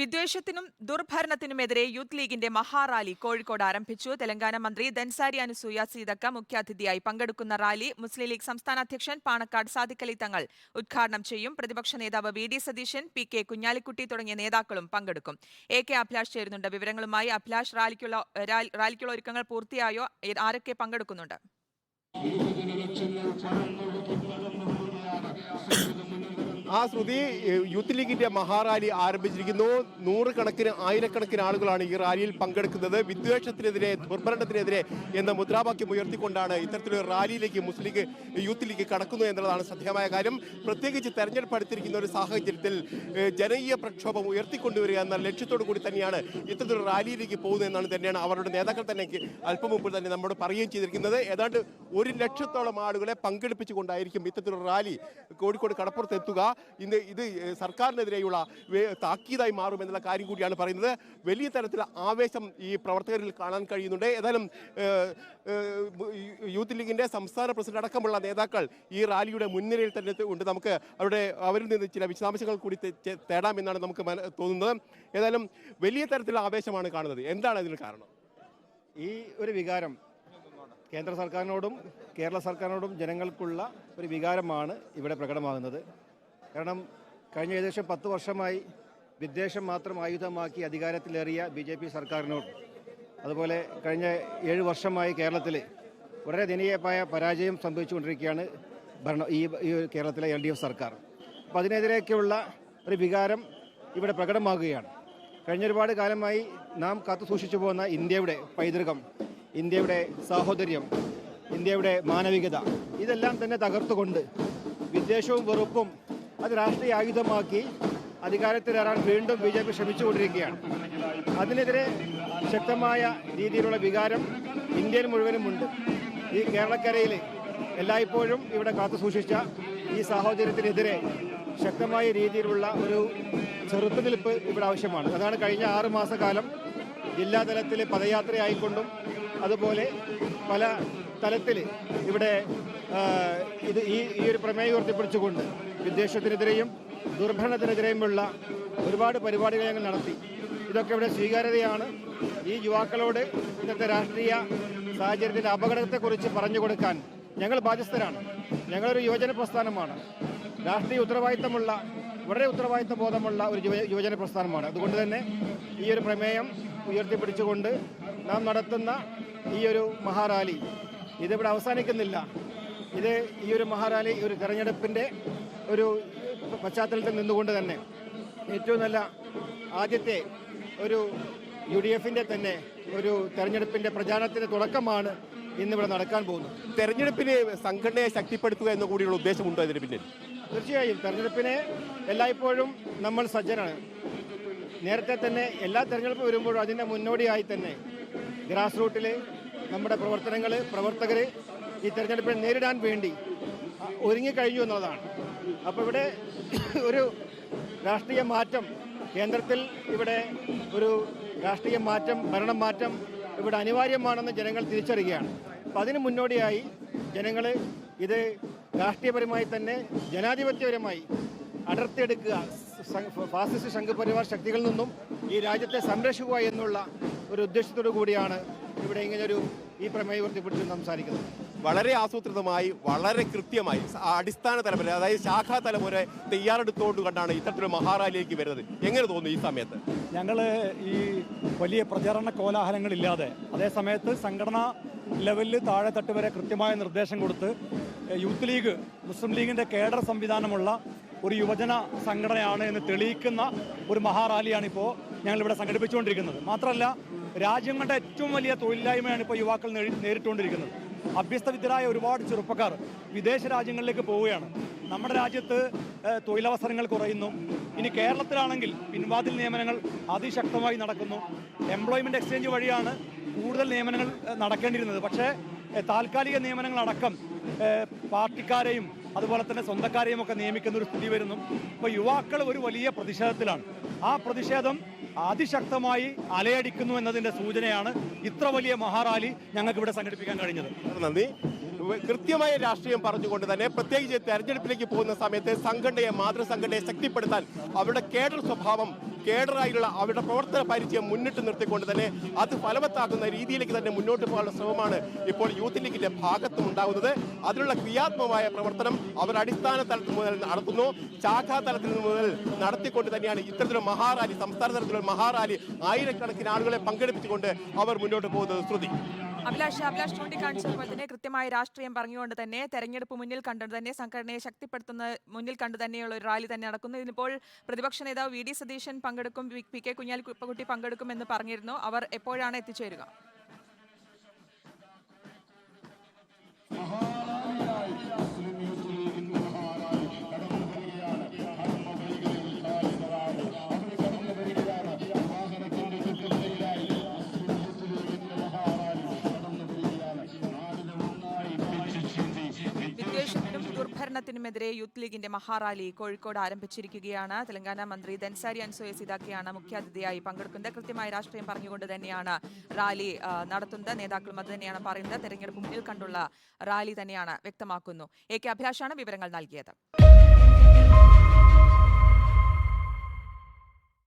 വിദ്വേഷത്തിനും ദുർഭരണത്തിനുമെതിരെ youth ലീഗിന്റെ മഹാറാലി കോഴിക്കോട് ആരംഭിച്ചു. തെലങ്കാന മന്ത്രി ദൻസാരി അനുസൂയ സീതക്ക മുഖ്യാതിഥിയായി പങ്കെടുക്കുന്ന റാലി മുസ്ലിം ലീഗ് സംസ്ഥാന അധ്യക്ഷൻ പാണക്കാട് സാദിഖലി തങ്ങൾ ഉദ്ഘാടനം ചെയ്യും. പ്രതിപക്ഷ നേതാവ് V D Satheesan P K Kunhalikutty തുടങ്ങിയ നേതാക്കളും പങ്കെടുക്കും. എ കെ അഭിലാഷ് ചേരുന്നുണ്ട്. വിവരങ്ങളുമായി അഭിലാഷ് റാലിക്കുള്ള റാലിക്കുള്ള ഒരുക്കങ്ങൾ പൂർത്തിയായോ? ആരൊക്കെ പങ്കെടുക്കുന്നുണ്ട്? ആ ശ്രുതി യൂത്ത് ലീഗിന്റെ മഹാറാലി ആരംഭിച്ചിരിക്കുന്നു. നൂറുകണക്കിന് ആയിരക്കണക്കിന് ആളുകളാണ് ഈ റാലിയിൽ പങ്കെടുക്കുന്നത്. വിദ്വേഷത്തിനെതിരെ ദുർഭരണത്തിനെതിരെ എന്ന മുദ്രാവാക്യം ഉയർത്തിക്കൊണ്ടാണ് ഇത്തരത്തിലൊരു റാലിയിലേക്ക് മുസ്ലിം ലീഗ് യൂത്ത് ലീഗ് കടക്കുന്നു എന്നുള്ളതാണ് ശ്രദ്ധേയമായ കാര്യം. പ്രത്യേകിച്ച് തെരഞ്ഞെടുപ്പ് അടുത്തിരിക്കുന്ന ഒരു സാഹചര്യത്തിൽ ജനകീയ പ്രക്ഷോഭം ഉയർത്തിക്കൊണ്ടുവരിക എന്ന ലക്ഷ്യത്തോടു കൂടി തന്നെയാണ് ഇത്തരത്തിലൊരു റാലിയിലേക്ക് പോകുന്നത് എന്നാണ് തന്നെയാണ് അവരുടെ നേതാക്കൾ തന്നെ അല്പം മുമ്പ് തന്നെ നമ്മോട് പറയുകയും ചെയ്തിരിക്കുന്നത്. ഏതാണ്ട് ഒരു ലക്ഷത്തോളം ആളുകളെ പങ്കെടുപ്പിച്ചുകൊണ്ടായിരിക്കും ഇത്തരത്തിലൊരു റാലി കോഴിക്കോട് കടപ്പുറത്ത് എത്തുക. ഇന്ന് ഇത് സർക്കാരിനെതിരെയുള്ള താക്കീതായി മാറുമെന്നുള്ള കാര്യം കൂടിയാണ് പറയുന്നത്. വലിയ തരത്തിലുള്ള ആവേശം ഈ പ്രവർത്തകരിൽ കാണാൻ കഴിയുന്നുണ്ട്. ഏതായാലും യൂത്ത് ലീഗിന്റെ സംസ്ഥാന പ്രസിഡന്റ് അടക്കമുള്ള നേതാക്കൾ ഈ റാലിയുടെ മുൻനിരയിൽ തന്നെ ഉണ്ട്. നമുക്ക് അവരുടെ അവരിൽ നിന്ന് ചില വിശദാംശങ്ങൾ കൂടി തേടാമെന്നാണ് നമുക്ക് തോന്നുന്നത്. ഏതായാലും വലിയ തരത്തിലുള്ള ആവേശമാണ് കാണുന്നത്. എന്താണ് അതിന് കാരണം? ഈ ഒരു വികാരം കേന്ദ്ര സർക്കാരിനോടും കേരള സർക്കാരിനോടും ജനങ്ങൾക്കുള്ള ഒരു വികാരമാണ് ഇവിടെ പ്രകടമാകുന്നത്. കാരണം കഴിഞ്ഞ ഏകദേശം പത്ത് വർഷമായി വിദ്വേഷം മാത്രം ആയുധമാക്കി അധികാരത്തിലേറിയ ബി ജെ പി സർക്കാരിനോട് അതുപോലെ കഴിഞ്ഞ ഏഴ് വർഷമായി കേരളത്തിൽ വളരെ ദയനീയമായ പരാജയം സംഭവിച്ചുകൊണ്ടിരിക്കുകയാണ് ഭരണ ഈ കേരളത്തിലെ എൽ ഡി എഫ് സർക്കാർ. അപ്പോൾ അതിനെതിരെയൊക്കെയുള്ള ഒരു വികാരം ഇവിടെ പ്രകടമാകുകയാണ്. കഴിഞ്ഞ ഒരുപാട് കാലമായി നാം കാത്തു സൂക്ഷിച്ചു പോകുന്ന ഇന്ത്യയുടെ പൈതൃകം ഇന്ത്യയുടെ സാഹോദര്യം ഇന്ത്യയുടെ മാനവികത ഇതെല്ലാം തന്നെ തകർത്തുകൊണ്ട് വിദ്വേഷവും വെറുപ്പും അത് രാഷ്ട്രീയ ആയുധമാക്കി അധികാരത്തിലേറാൻ വീണ്ടും ബി ജെ പി ശ്രമിച്ചുകൊണ്ടിരിക്കുകയാണ്. അതിനെതിരെ ശക്തമായ രീതിയിലുള്ള വികാരം ഇന്ത്യയിൽ മുഴുവനുമുണ്ട്. ഈ കേരളക്കരയിൽ എല്ലായ്പ്പോഴും ഇവിടെ കാത്തു സൂക്ഷിച്ച ഈ സാഹോദര്യത്തിനെതിരെ ശക്തമായ രീതിയിലുള്ള ഒരു ചെറുത്തുനിൽപ്പ് ഇവിടെ ആവശ്യമാണ്. അതാണ് കഴിഞ്ഞ ആറ് മാസക്കാലം ജില്ലാതലത്തിൽ പദയാത്രയായിക്കൊണ്ടും അതുപോലെ പല തലത്തിൽ ഇവിടെ ഇത് ഈ ഈ ഒരു പ്രമേയം ഉയർത്തിപ്പിടിച്ചുകൊണ്ട് വിദ്വേഷത്തിനെതിരെയും ദുർഭരണത്തിനെതിരെയുമുള്ള ഒരുപാട് പരിപാടികൾ ഞങ്ങൾ നടത്തി. ഇതൊക്കെ ഇവിടെ സ്വീകാര്യതയാണ്. ഈ യുവാക്കളോട് ഇന്നത്തെ രാഷ്ട്രീയ സാഹചര്യത്തിന്റെ അപകടത്തെക്കുറിച്ച് പറഞ്ഞു കൊടുക്കാൻ ഞങ്ങൾ ബാധ്യസ്ഥരാണ്. ഞങ്ങളൊരു യുവജന പ്രസ്ഥാനമാണ്. രാഷ്ട്രീയ ഉത്തരവാദിത്തമുള്ള വളരെ ഉത്തരവാദിത്ത ബോധമുള്ള ഒരു യുവ യുവജന പ്രസ്ഥാനമാണ്. അതുകൊണ്ട് തന്നെ ഈ ഒരു പ്രമേയം ഉയർത്തിപ്പിടിച്ചുകൊണ്ട് നാം നടത്തുന്ന ഈ ഒരു മഹാറാലി. ഇതിവിടെ അവസാനിക്കുന്നില്ല. ഇത് ഈ ഒരു മഹാറാലി ഒരു തെരഞ്ഞെടുപ്പിന്റെ ഒരു പശ്ചാത്തലത്തിൽ നിന്നുകൊണ്ട് തന്നെ ഏറ്റവും നല്ല ആദ്യത്തെ ഒരു യു ഡി എഫിന്റെ തന്നെ ഒരു തെരഞ്ഞെടുപ്പിന്റെ പ്രചാരണത്തിന്റെ തുടക്കമാണ് ഇന്നിവിടെ നടക്കാൻ പോകുന്നത്. തെരഞ്ഞെടുപ്പിന് സംഘടനയെ ശക്തിപ്പെടുത്തുക എന്ന കൂടിയുള്ള ഉദ്ദേശമുണ്ടോ ഇതിന് പിന്നിൽ? തീർച്ചയായും. തെരഞ്ഞെടുപ്പിനെ എല്ലായ്പ്പോഴും നമ്മൾ സജ്ജനാണ്. നേരത്തെ തന്നെ എല്ലാ തെരഞ്ഞെടുപ്പ് വരുമ്പോഴും അതിന്റെ മുന്നോടിയായി തന്നെ ഗ്രാസ് റൂട്ടിൽ നമ്മുടെ പ്രവർത്തനങ്ങൾ പ്രവർത്തകർ ഈ തെരഞ്ഞെടുപ്പിനെ നേരിടാൻ വേണ്ടി ഒരുങ്ങിക്കഴിഞ്ഞു എന്നുള്ളതാണ്. അപ്പോൾ ഇവിടെ ഒരു രാഷ്ട്രീയ മാറ്റം കേന്ദ്രത്തിൽ ഇവിടെ ഒരു രാഷ്ട്രീയ മാറ്റം ഭരണം മാറ്റം ഇവിടെ അനിവാര്യമാണെന്ന് ജനങ്ങൾ തിരിച്ചറിയുകയാണ്. അപ്പം അതിന് മുന്നോടിയായി ജനങ്ങൾ ഇത് രാഷ്ട്രീയപരമായി തന്നെ ജനാധിപത്യപരമായി അടർത്തിയെടുക്കുക ഫാസിസ്റ്റ് സംഘപരിവാർ ശക്തികളിൽ നിന്നും ഈ രാജ്യത്തെ സംരക്ഷിക്കുക എന്നുള്ള ഒരു ഉദ്ദേശത്തോടു കൂടിയാണ് ഇവിടെ ഇങ്ങനൊരു ഈ പ്രമേയം ഉയർത്തിപ്പിടിച്ച് സംസാരിക്കുന്നത്? വളരെ ആസൂത്രിതമായി വളരെ കൃത്യമായി അടിസ്ഥാന തലമുറ അതായത് ശാഖാ തലമുറ വരെ തയ്യാറെടുത്തോണ്ട് കണ്ടാണ് ഇത്തരത്തിലൊരു മഹാറാലിയിലേക്ക് വരുന്നത്. എങ്ങനെ തോന്നുന്നു ഈ സമയത്ത്? ഞങ്ങൾ ഈ വലിയ പ്രചരണ കോലാഹലങ്ങളില്ലാതെ അതേ സമയത്ത് സംഘടനാ ലെവലിൽ താഴെത്തട്ട് വരെ കൃത്യമായ നിർദ്ദേശം കൊടുത്ത് യൂത്ത് ലീഗ് മുസ്ലിം ലീഗിന്റെ കേഡർ സംവിധാനമുള്ള ഒരു യുവജന സംഘടനയാണ് എന്ന് തെളിയിക്കുന്ന ഒരു മഹാറാലിയാണ് ഇപ്പോൾ ഞങ്ങളിവിടെ സംഘടിപ്പിച്ചുകൊണ്ടിരിക്കുന്നത്. മാത്രമല്ല രാജ്യങ്ങളുടെ ഏറ്റവും വലിയ തൊഴിലില്ലായ്മയാണ് ഇപ്പോൾ യുവാക്കൾ നേരി- നേരിട്ടുകൊണ്ടിരിക്കുന്നത്. അഭ്യസ്തവിദ്യരായ ഒരുപാട് ചെറുപ്പക്കാർ വിദേശ രാജ്യങ്ങളിലേക്ക് പോവുകയാണ്. നമ്മുടെ രാജ്യത്ത് തൊഴിലവസരങ്ങൾ കുറയുന്നു. ഇനി കേരളത്തിലാണെങ്കിൽ പിൻവാതിൽ നിയമനങ്ങൾ അതിശക്തമായി നടക്കുന്നു. എംപ്ലോയ്മെന്റ് എക്സ്ചേഞ്ച് വഴിയാണ് കൂടുതൽ നിയമനങ്ങൾ നടക്കേണ്ടിയിരുന്നത്. പക്ഷേ താൽക്കാലിക നിയമനങ്ങളടക്കം പാർട്ടിക്കാരെയും അതുപോലെ തന്നെ സ്വന്തക്കാരെയും ഒക്കെ നിയമിക്കുന്ന ഒരു സ്ഥിതി വരുന്നു. അപ്പോൾ യുവാക്കൾ ഒരു വലിയ പ്രതിഷേധത്തിലാണ്. ആ പ്രതിഷേധം അതിശക്തമായി അലയടിക്കുന്നു എന്നതിന്റെ സൂചനയാണ് ഇത്ര വലിയ മഹാറാലി ഞങ്ങൾക്ക് ഇവിടെ സംഘടിപ്പിക്കാൻ കഴിഞ്ഞത്. നന്ദി. കൃത്യമായ രാഷ്ട്രീയം പറഞ്ഞുകൊണ്ട് തന്നെ പ്രത്യേകിച്ച് തെരഞ്ഞെടുപ്പിലേക്ക് പോകുന്ന സമയത്ത് സംഘടനയെ മാതൃസംഘടനയെ ശക്തിപ്പെടുത്താൻ അവരുടെ കേഡർ സ്വഭാവം കേഡറായുള്ള അവരുടെ പ്രവർത്തന പരിചയം മുന്നിട്ട് നിർത്തിക്കൊണ്ട് തന്നെ അത് ഫലവത്താക്കുന്ന രീതിയിലേക്ക് തന്നെ മുന്നോട്ട് പോകാനുള്ള ശ്രമമാണ് ഇപ്പോൾ യൂത്ത് ലീഗിന്റെ ഭാഗത്തും ഉണ്ടാകുന്നത്. അതിനുള്ള ക്രിയാത്മകമായ പ്രവർത്തനം അവർ അടിസ്ഥാന തലത്തിൽ മുതൽ നടത്തുന്നു. ശാഖാ തലത്തിൽ മുതൽ നടത്തിക്കൊണ്ട് തന്നെയാണ് ഇത്തരത്തിലുള്ള മഹാറാലി സംസ്ഥാന തലത്തിലുള്ള മഹാറാലി ആയിരക്കണക്കിന് ആളുകളെ പങ്കെടുപ്പിച്ചുകൊണ്ട് അവർ മുന്നോട്ട് പോകുന്നത്. ശ്രുതി. അഭിലാഷ് അഭിലാഷ് ചൂണ്ടിക്കാണിച്ചതുപോലെ തന്നെ കൃത്യമായ രാഷ്ട്രീയം പറഞ്ഞുകൊണ്ട് തന്നെ തെരഞ്ഞെടുപ്പ് മുന്നിൽ കണ്ടു തന്നെ സംഘടനയെ ശക്തിപ്പെടുത്തുന്ന മുന്നിൽ കണ്ടു തന്നെയുള്ള ഒരു റാലി തന്നെ നടക്കുന്നു. ഇതിനിപ്പോൾ പ്രതിപക്ഷ നേതാവ് വി. ഡി. സതീശൻ പങ്കെടുക്കും പി കെ. കുഞ്ഞാലിക്കുട്ടി പങ്കെടുക്കുമെന്ന് പറഞ്ഞിരുന്നു. അവർ എപ്പോഴാണ് എത്തിച്ചേരുക? വിദ്വേഷത്തിനും ദുർഭരണത്തിനുമെതിരെ യൂത്ത് ലീഗിന്റെ മഹാറാലി കോഴിക്കോട് ആരംഭിച്ചിരിക്കുകയാണ്. തെലങ്കാന മന്ത്രി ദൻസാരി അൻസോയ സിതാക്കിയാണ് മുഖ്യാതിഥിയായി പങ്കെടുക്കുന്നത്. കൃത്യമായ രാഷ്ട്രീയം പറഞ്ഞുകൊണ്ട് തന്നെയാണ് റാലി നടത്തുന്നത്. നേതാക്കളും അത് തന്നെയാണ് പറയുന്നത്. തെരഞ്ഞെടുപ്പ് മുന്നിൽ കണ്ടുള്ള റാലി തന്നെയാണ് വ്യക്തമാക്കുന്നു. എ കെ അഭിലാഷാണ് വിവരങ്ങൾ നൽകിയത്.